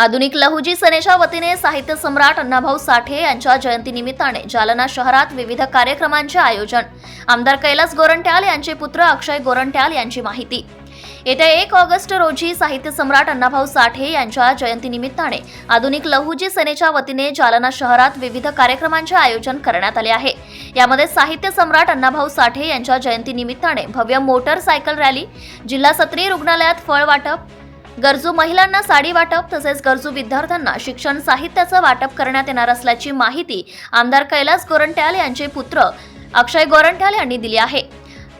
आधुनिक लहुजी सेनेच्या वतीने साहित्य सम्राट अण्णाभाऊ साठे यांच्या जयंतीनिमित्ताने जालना शहरात विविध कार्यक्रमांचे आयोजन. आमदार कैलास गोरंट्याल यांचे पुत्र अक्षय गोरंट्याल यांची माहिती. येत्या एक ऑगस्ट रोजी साहित्य सम्राट अण्णाभाऊ साठे यांच्या जयंतीनिमित्ताने आधुनिक लहुजी सेनेच्या वतीने जालना शहरात विविध कार्यक्रमांचे आयोजन करण्यात आले आहे. यामध्ये साहित्य सम्राट अण्णाभाऊ साठे यांच्या जयंतीनिमित्ताने भव्य मोटरसायकल रॅली जिल्हा सत्री रुग्णालयात फळ वाटप गरजू महिलांना साडी वाटप तसेच गरजू विद्यार्थ्यांना शिक्षण साहित्याचं वाटप करण्यात येणार असल्याची माहिती आमदार कैलास गोरंट्याल यांचे पुत्र अक्षय गोरंट्याल यांनी दिली आहे.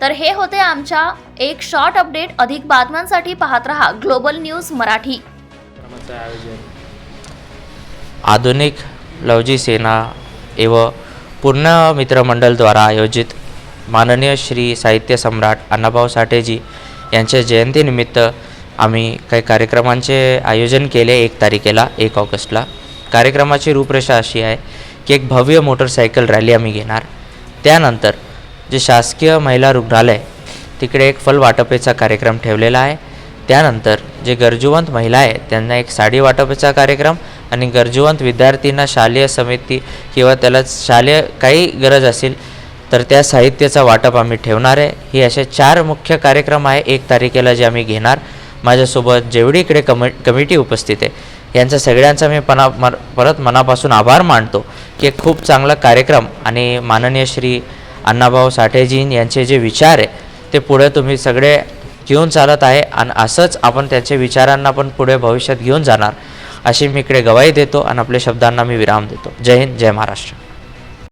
तर हे होते आमच्या एक शॉर्ट अपडेट अधिक बातम्यांसाठी पाहत रहा ग्लोबल न्यूज मराठी. आधुनिक लवजी सेना एव पूर्ण मित्रमंडळद्वारा आयोजित माननीय श्री साहित्य सम्राट अण्णाभाऊ साठेजी यांच्या जयंतीनिमित्त आम्ही काही कार्यक्रमांचे आयोजन केले एक तारखेला एक ऑगस्टला. कार्यक्रमाची रूपरेषा अशी आहे की एक भव्य मोटरसायकल रॅली आम्ही घेणार. त्यानंतर जे शासकीय महिला रुग्णालय तिकडे एक फल वाटपेचा कार्यक्रम ठेवलेला आहे. त्यानंतर जे गरजूवंत महिला आहे त्यांना एक साडी वाटपाचा कार्यक्रम आणि गरजूवंत विद्यार्थींना शालेय समिती किंवा त्याला शालेय काही गरज असेल तर त्या साहित्याचा वाटप आम्ही ठेवणार आहे. ही असे चार मुख्य कार्यक्रम आहे एक तारखेला जे आम्ही घेणार. माझ्यासोबत जेवढी इकडे कमि कमिटी उपस्थित आहे यांचा सगळ्यांचा मी पणा मर परत मनापासून आभार मानतो की एक खूप चांगला कार्यक्रम आणि माननीय श्री अण्णाभाऊ साठेजी यांचे जे विचार आहे ते पुढे तुम्ही सगळे घेऊन चालत आहे आणि असंच आपण त्यांच्या विचारांना पण पुढे भविष्यात घेऊन जाणार अशी मी इकडे गवाही देतो आणि आपल्या शब्दांना मी विराम देतो. जय हिंद जय महाराष्ट्र.